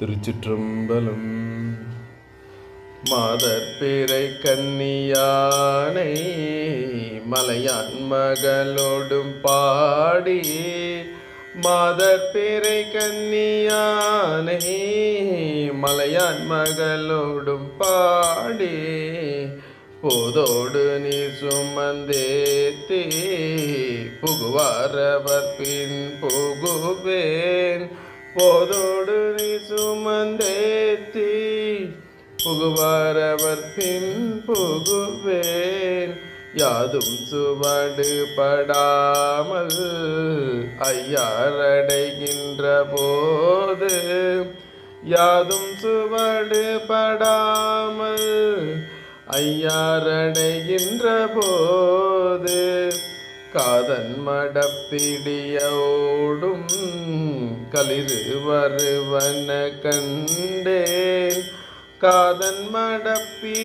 திருச்சிற்றம்பலம். மாதற்பிறை கன்னியானை மலையான் மகளோடும் பாடி மாதற்பிறை கன்னியானை மலையான் மகளோடும் பாடி போதோடு நீ சுமந்தேத்தி புகுவாரவர் பின் புகுவேன் போதோடு சுமந்தேத்தி புகுவாரவர் பின் புகுவேன். யாதும் சுவடு படாமல் ஐயாரடைகின்ற போது யாதும் சுவடு படாமல் ஐயாரடைகின்ற போது காதன் மடப்பிடியோடும் களிறு வருவன கண்டேன். காதன் மடப்பி